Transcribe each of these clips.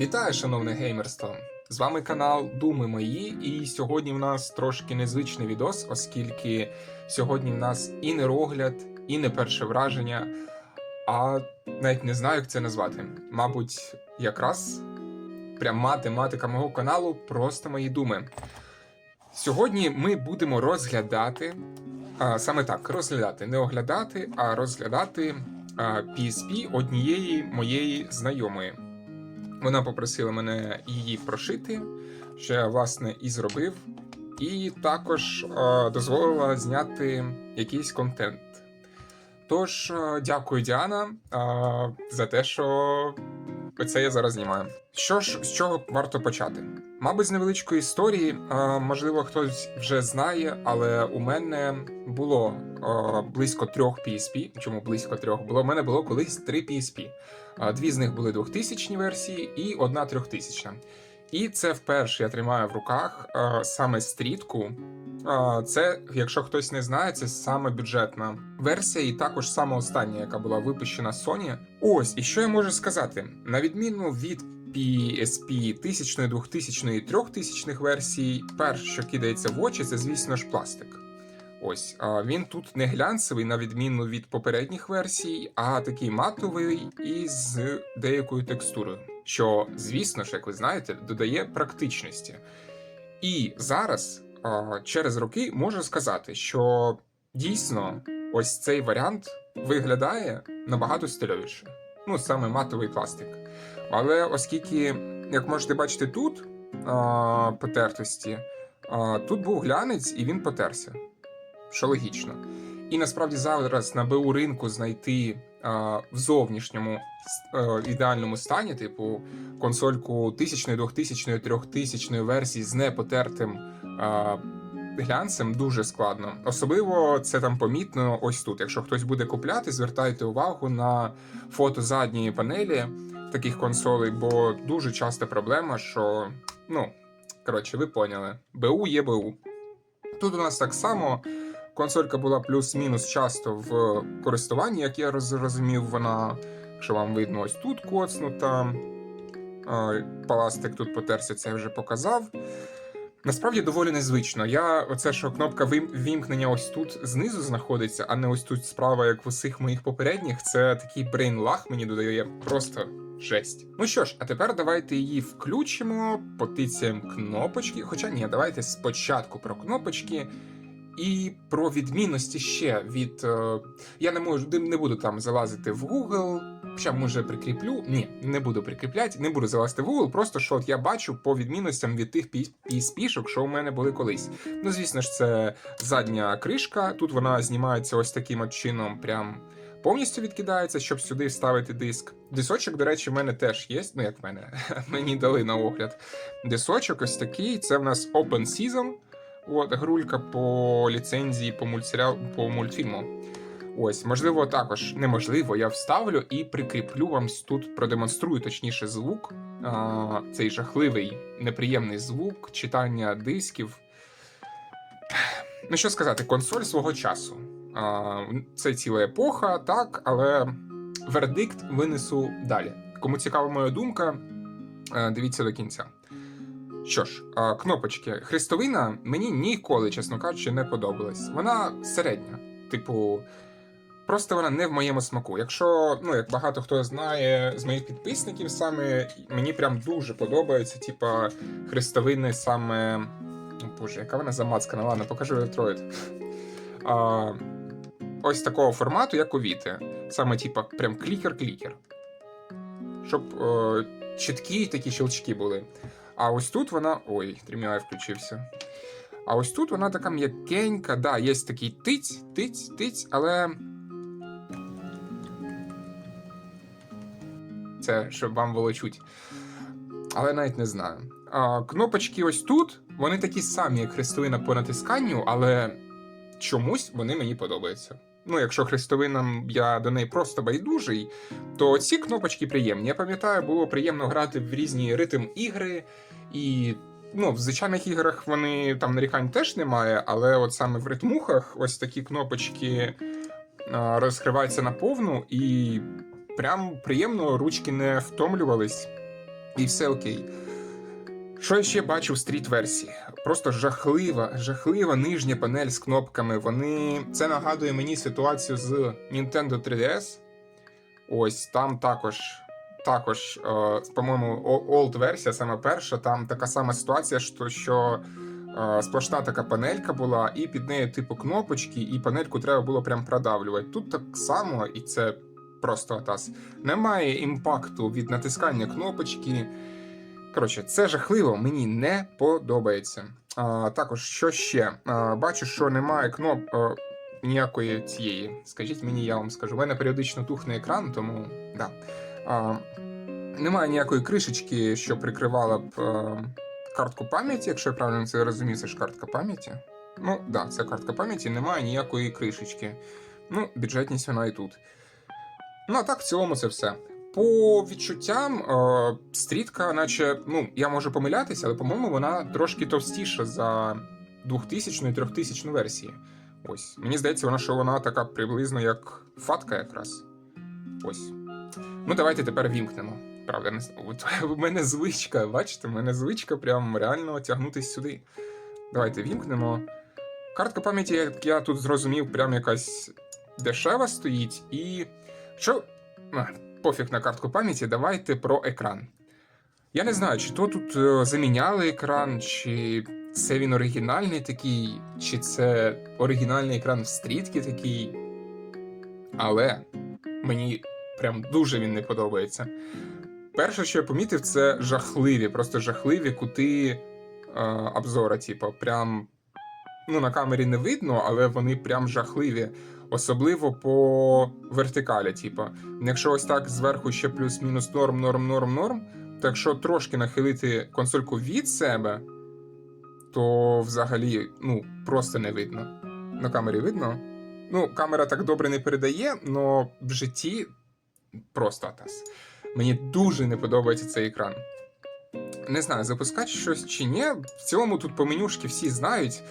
Вітаю, шановне геймерство! З вами канал Думи Мої, і сьогодні в нас трошки незвичний відос, оскільки сьогодні в нас і не рогляд, і не перше враження, а навіть не знаю, як це назвати. Мабуть, якраз пряма тематика мого каналу просто мої думи. Сьогодні ми будемо розглядати, а, саме так, розглядати, не оглядати, а розглядати а, PSP однієї моєї знайомої. Вона попросила мене її прошити, що я власне і зробив, і також е, дозволила зняти якийсь контент. Тож, е, дякую, Діана, е, за те, що це я зараз знімаю. Що ж, з чого варто почати? Мабуть, з невеличкої історії, е, можливо, хтось вже знає, але у мене було е, близько трьох PSP. Чому близько трьох? Було у мене було колись три PSP. Дві з них були 2000 версії і одна 3000. І це вперше я тримаю в руках е, саме стрітку. Е, Це, якщо хтось не знає, це саме бюджетна версія, і також саме остання, яка була випущена Sony. Ось, і що я можу сказати? На відміну від PSP 1000, 2000 і 3000 версій, перше, що кидається в очі, це, звісно ж, пластик. Ось він тут не глянцевий, на відміну від попередніх версій, а такий матовий і з деякою текстурою, що, звісно ж, як ви знаєте, додає практичності. І зараз, через роки, можу сказати, що дійсно ось цей варіант виглядає набагато стильовіше. Ну, саме матовий пластик. Але оскільки, як можете бачити, тут потертості, тут був глянець і він потерся що логічно. І насправді зараз на БУ ринку знайти а, в зовнішньому а, ідеальному стані, типу консольку 1000, 2000, 3000 версії з непотертим а, глянцем дуже складно. Особливо це там помітно ось тут. Якщо хтось буде купляти, звертайте увагу на фото задньої панелі таких консолей, бо дуже часта проблема, що ну коротше, ви поняли, БУ є БУ. Тут у нас так само. Консолька була плюс-мінус часто в користуванні, як я зрозумів, вона, якщо вам видно, ось тут коцнута. Пластик тут потерся, це я вже показав. Насправді доволі незвично. Я оце, що кнопка вімкнення ось тут знизу знаходиться, а не ось тут справа, як в усіх моїх попередніх, це такий брейн-лаг мені додає просто жесть. Ну що ж, а тепер давайте її включимо, потицяємо кнопочки. Хоча ні, давайте спочатку про кнопочки. І про відмінності ще від. Е, я не можу не буду там залазити в Google. Хоча може прикріплю. Ні, не буду прикріпляти, не буду залазити в Google, просто що от я бачу по відмінностям від тих PSP-шок, що у мене були колись. Ну, звісно ж, це задня кришка. Тут вона знімається ось таким от чином, прям повністю відкидається, щоб сюди вставити диск. Дисочок, до речі, в мене теж є. Ну, як в мене, мені дали на огляд. Дисочок ось такий. Це в нас Open Season. От, грулька по ліцензії по мультсеріал, по мультфільму. Ось, можливо, також неможливо, я вставлю і прикріплю вам тут, продемонструю точніше звук. А, Цей жахливий, неприємний звук, читання дисків. Ну, що сказати, консоль свого часу. А, Це ціла епоха, так, але вердикт винесу далі. Кому цікава моя думка, дивіться до кінця. Що ж, кнопочки хрестовина мені ніколи, чесно кажучи, не подобалась. Вона середня. Типу, просто вона не в моєму смаку. Якщо, ну, як багато хто знає з моїх підписників, саме мені прям дуже подобається, типа, хрестовини саме. О, Боже, яка вона замацкана, ладно, покажу електроїд. А, Ось такого формату, як у Віти. Саме, типа, прям клікер-клікер. Щоб о, чіткі такі щелчки були. А ось тут вона. Ой, трим'яй включився. А ось тут вона така м'якенька, да, є такий тиць, тиць, тиць, але. Це щоб вам було чуть. Але навіть не знаю. А, Кнопочки ось тут, вони такі самі, як хрестовина по натисканню, але чомусь вони мені подобаються. Ну, якщо хрестовинам я до неї просто байдужий, то ці кнопочки приємні. Я пам'ятаю, було приємно грати в різні ритм ігри, і ну, в звичайних іграх вони там нарікань теж немає, але от саме в ритмухах ось такі кнопочки розкриваються наповну, і прям приємно ручки не втомлювались. і все окей. Що я ще бачу в стріт-версії? Просто жахлива, жахлива нижня панель з кнопками. Вони. Це нагадує мені ситуацію з Nintendo 3DS. Ось там також. Також, е, по-моєму, олд версія, саме перша, там така сама ситуація, що, що е, сплошна така панелька була, і під нею типу кнопочки, і панельку треба було прям продавлювати. Тут так само, і це просто атас. Немає імпакту від натискання кнопочки. Коротше, це жахливо, мені не подобається. А, також, що ще? А, бачу, що немає кноп а, ніякої цієї. Скажіть мені, я вам скажу. У мене періодично тухне екран, тому да. А, немає ніякої кришечки, що прикривала б а, картку пам'яті, якщо я правильно це розумію, це ж картка пам'яті. Ну, так, да, це картка пам'яті, немає ніякої кришечки. Ну, бюджетність вона і тут. Ну, а так, в цілому, це все. По відчуттям, е, стрітка, наче, ну, я можу помилятися, але, по-моєму, вона трошки товстіша за 2000 і 3000 версії. Ось. Мені здається, вона, що вона така приблизно як фатка якраз. Ось. Ну, давайте тепер вімкнемо. Правда, не в мене звичка, бачите, в мене звичка прям реально тягнутись сюди. Давайте вімкнемо. Картка пам'яті, як я тут зрозумів, прям якась дешева стоїть. І. Що. Пофіг на картку пам'яті, давайте про екран. Я не знаю, чи то тут е, заміняли екран, чи це він оригінальний такий, чи це оригінальний екран в стрітки такий. Але мені прям дуже він не подобається. Перше, що я помітив, це жахливі, просто жахливі кути е, обзора. Типу, прям ну, на камері не видно, але вони прям жахливі. Особливо по вертикалі, типу. Якщо ось так зверху ще плюс-мінус норм, норм, норм, норм, то якщо трошки нахилити консольку від себе, то взагалі ну, просто не видно. На камері видно. Ну, камера так добре не передає, але в житті просто атас. Мені дуже не подобається цей екран. Не знаю, запускати щось чи ні. В цілому тут по менюшки всі знають.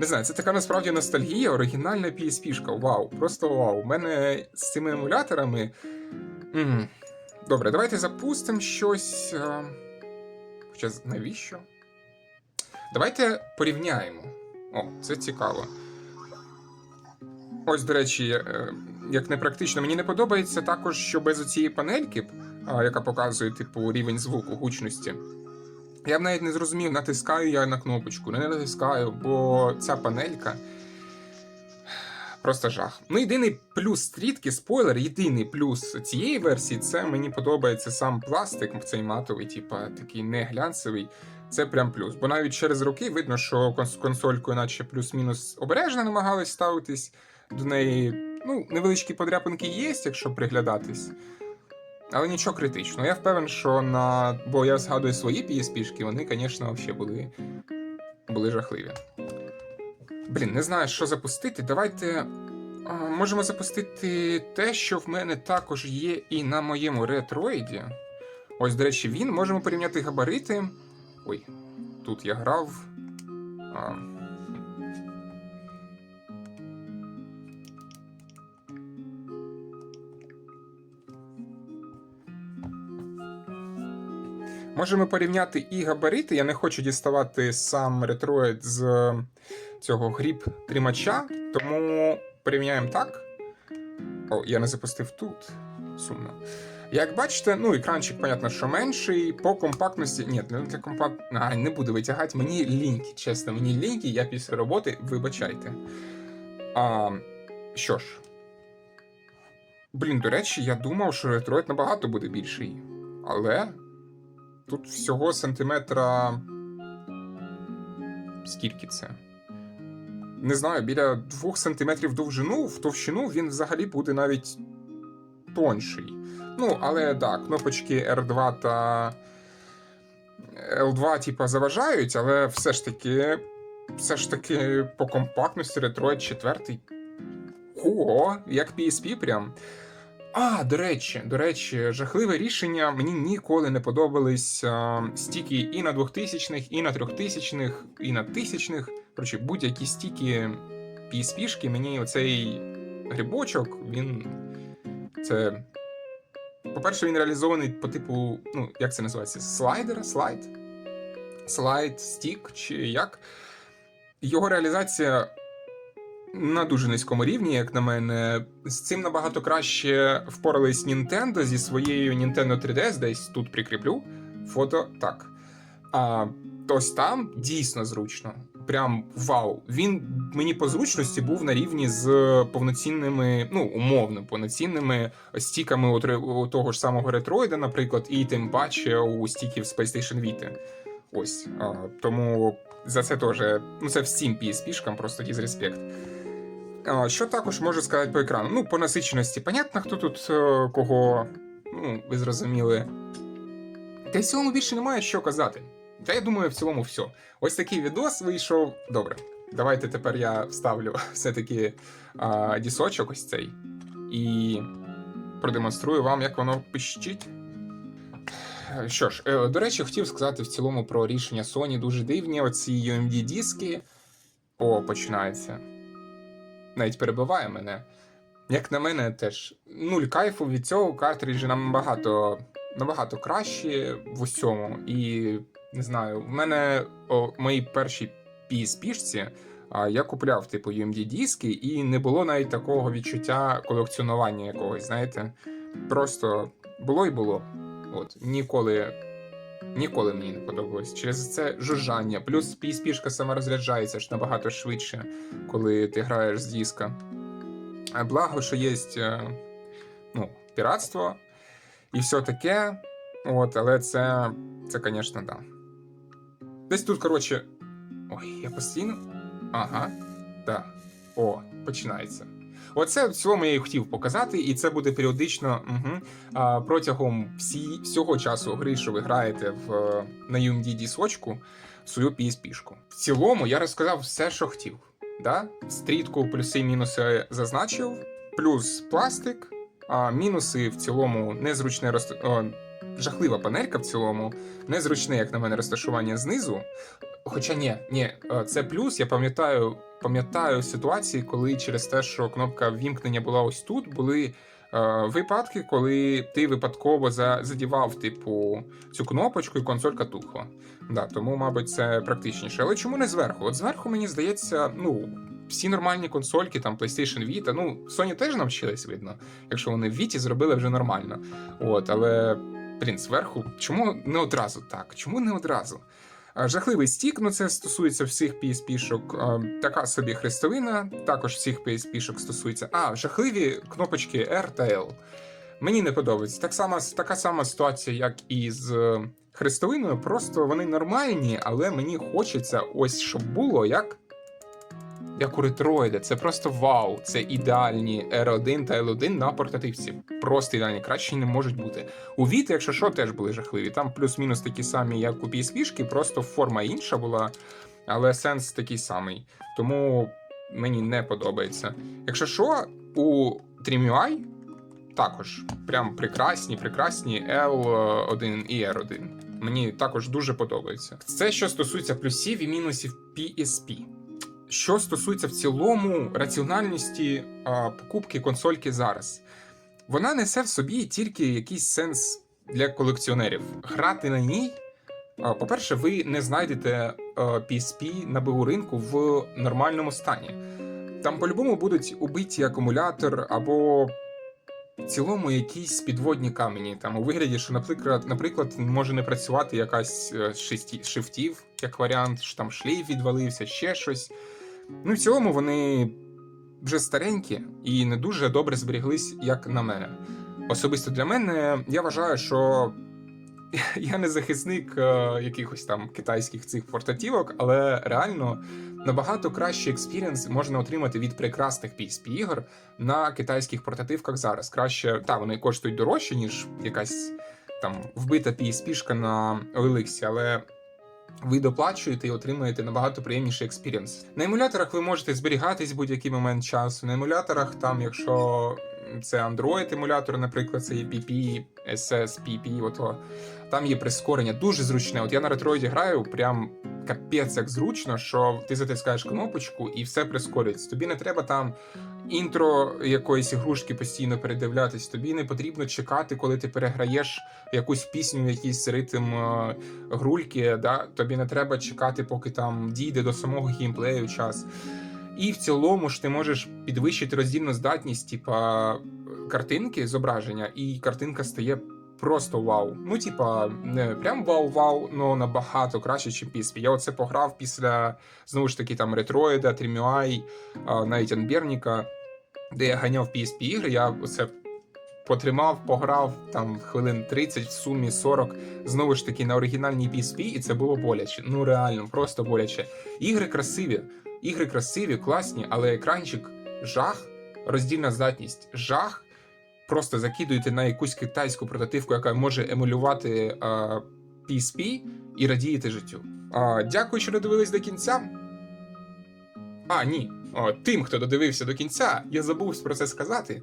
Не знаю, це така насправді ностальгія, оригінальна PSP-шка. Вау, просто вау. У мене з цими емуляторами. М-м. Добре, давайте запустимо щось. Хоча навіщо? Давайте порівняємо. О, це цікаво. Ось, до речі, е, як непрактично, мені не подобається також, що без оцієї панельки, яка показує, типу, рівень звуку, гучності. Я б навіть не зрозумів, натискаю я на кнопочку, не натискаю, бо ця панелька просто жах. Ну, єдиний плюс стрітки, спойлер, єдиний плюс цієї версії це мені подобається сам пластик, цей матовий, типа такий не глянцевий. Це прям плюс. Бо навіть через роки видно, що консолькою, наче плюс-мінус обережно намагались ставитись до неї. Ну, невеличкі подряпинки є, якщо приглядатись. Але нічого критичного. Я впевнений, що на. Бо я згадую свої PSP-шки, вони, звісно, взагалі були... були жахливі. Блін, не знаю, що запустити. Давайте. можемо запустити те, що в мене також є і на моєму ретроїді. Ось, до речі, він. Можемо порівняти габарити. Ой, тут я грав. А... Можемо порівняти і габарити. Я не хочу діставати сам ретроїд з цього гріб тримача, тому порівняємо так. О, я не запустив тут. Сумно. Як бачите, ну, екранчик, понятно, що менший, по компактності. Ні, не для компакт. А, не буду витягати. Мені ліньки, чесно, мені ліньки, я після роботи, вибачайте. А, що ж. Блін, до речі, я думав, що ретроїд набагато буде більший. Але. Тут всього сантиметра. Скільки це? Не знаю, біля 2 сантиметрів довжину, в товщину він взагалі буде навіть тонший. Ну, але так, кнопочки R2 та L2, типа, заважають, але все ж таки. Все ж таки по компактності Retroid 4. Ого, як PSP прям. А, до речі, до речі, жахливе рішення. Мені ніколи не подобались а, стіки і на 2000-х, і на 3000-х, і на 1000-х. Коротше, будь-які стіки PSP-шки, мені оцей грибочок, він. Це. По-перше, він реалізований по типу, ну, як це називається? Слайдера? Слайд? Слайд, стік чи як. Його реалізація на дуже низькому рівні, як на мене. З цим набагато краще впорались Nintendo зі своєю Nintendo 3DS, десь тут прикріплю фото так. А ось там дійсно зручно. Прям вау. Він мені по зручності був на рівні з повноцінними, ну умовно, повноцінними стіками у, того ж самого Ретроїда, наприклад, і тим паче у стіків з PlayStation Vita. Ось. А, тому за це теж, ну це всім PSP-шкам просто діз респект. Що також можу сказати по екрану? Ну, по насиченості, понятно, хто тут е, кого, ну, ви зрозуміли. Та й в цілому більше немає що казати. Та я думаю, в цілому все. Ось такий відос вийшов. Добре. Давайте тепер я вставлю все-таки дісочок ось цей і продемонструю вам, як воно пищить. Що ж, е, до речі, хотів сказати в цілому про рішення Sony дуже дивні. Оці UMD диски. О, починається. Навіть перебиває мене. Як на мене, теж нуль кайфу від цього картриджі набагато, набагато краще в усьому. І не знаю, в мене о, моїй першій PSP-шці я купляв типу UMD диски, і не було навіть такого відчуття колекціонування якогось, знаєте. Просто було і було. От, ніколи. Ніколи мені не подобалось. Через це жужжання. Плюс PSP-шка сама розряджається ж набагато швидше, коли ти граєш з диска. Благо, що є ну, піратство і все таке. От, але це, це, звісно, да. Десь тут, коротше. Ой, я постійно. Ага, да. О, починається. Оце в цілому я і хотів показати, і це буде періодично угу, а, протягом всі, всього часу гри, що ви граєте в, е, на UMD дісочку, свою PSP-шку. В цілому я розказав все, що хотів. Да? Стрітку, плюси і мінуси зазначив, плюс пластик, а мінуси в цілому незручне роз... жахлива панелька в цілому, незручне, як на мене, розташування знизу. Хоча ні, ні, е, це плюс. Я пам'ятаю, пам'ятаю ситуації, коли через те, що кнопка вімкнення була ось тут, були е, випадки, коли ти випадково за, задівав, типу, цю кнопочку і консолька тухла. Да, тому, мабуть, це практичніше. Але чому не зверху? От зверху, мені здається, ну. Всі нормальні консольки, там PlayStation Vita, ну, Sony теж навчились, видно, якщо вони в Vita зробили вже нормально. От, але, блін, зверху, чому не одразу так? Чому не одразу? А, Жахливий стік, ну це стосується всіх PSP-шок. Така собі хрестовина, також всіх PSP-шок стосується. А, жахливі кнопочки R та L. Мені не подобається. Так само, така сама ситуація, як і з е, хрестовиною, просто вони нормальні, але мені хочеться ось щоб було як. Як у ретроїда, це просто вау. Це ідеальні R1 та L1 на портативці. Просто ідеальні, краще не можуть бути. У Vita, якщо що, теж були жахливі. Там плюс-мінус такі самі, як у PSP, просто форма інша була, але сенс такий самий. Тому мені не подобається. Якщо що, у DreamUI також прям прекрасні, прекрасні L1 і R1. Мені також дуже подобається. Це що стосується плюсів і мінусів PSP. Що стосується в цілому раціональності а, покупки консольки зараз, вона несе в собі тільки якийсь сенс для колекціонерів. Грати на ній, по-перше, ви не знайдете PSP на ринку в нормальному стані. Там по-любому будуть убиті акумулятор або в цілому якісь підводні камені. Там у вигляді, що, наприклад, наприклад, може не працювати якась е, шифтів, як варіант, що там шлейф відвалився, ще щось. Ну, в цілому вони вже старенькі і не дуже добре зберіглись, як на мене. Особисто для мене я вважаю, що я не захисник е, якихось там китайських цих портативок, але реально набагато кращий експірієнс можна отримати від прекрасних PSP ігор на китайських портативках зараз. Краще, та вони коштують дорожче, ніж якась там вбита PSP-шка на OLX, але ви доплачуєте і отримуєте набагато приємніший експірієнс. На емуляторах ви можете зберігатись в будь-який момент часу. На емуляторах, там, якщо це Android емулятор, наприклад, це є PP, SS, PP, ото, там є прискорення дуже зручне. От я на ретроїді граю, прям капець як зручно, що ти затискаєш кнопочку і все прискорюється. Тобі не треба там інтро якоїсь ігрушки постійно передивлятись. Тобі не потрібно чекати, коли ти переграєш якусь пісню, якийсь ритм е, грульки. Да? Тобі не треба чекати, поки там дійде до самого геймплею час. І в цілому ж ти можеш підвищити роздільну здатність, типа картинки, зображення, і картинка стає просто вау. Ну, типа, не прям вау-вау, але набагато краще, ніж PSP. Я оце пограв після знову ж таки там Ретроїда, Трімюай, навіть Анберніка, де я ганяв PSP ігри. Я оце потримав, пограв там хвилин 30, в сумі 40, знову ж таки на оригінальній PSP, і це було боляче. Ну реально, просто боляче. Ігри красиві, ігри красиві, класні, але екранчик жах, роздільна здатність жах. Просто закидуєте на якусь китайську прототипку, яка може емулювати а, PSP, і радієте життю. А, дякую, що додивились до кінця. А, ні. О, тим, хто додивився до кінця, я забув про це сказати.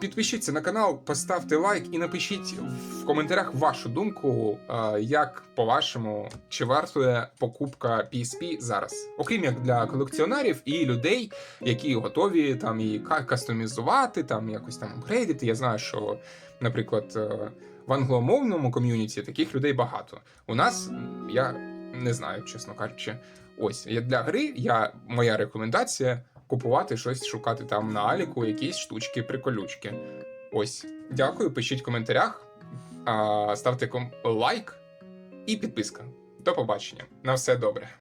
Підпишіться на канал, поставте лайк і напишіть в коментарях вашу думку, як по-вашому, чи вартує покупка PSP зараз, окрім як для колекціонерів і людей, які готові там і кастомізувати, там якось там апгрейдити. Я знаю, що, наприклад, е, в англомовному ком'юніті таких людей багато. У нас я не знаю, чесно кажучи. Ось я для гри. Я моя рекомендація купувати щось, шукати там на Аліку, якісь штучки, приколючки. Ось, дякую, пишіть в коментарях, ставте лайк і підписка. До побачення. На все добре.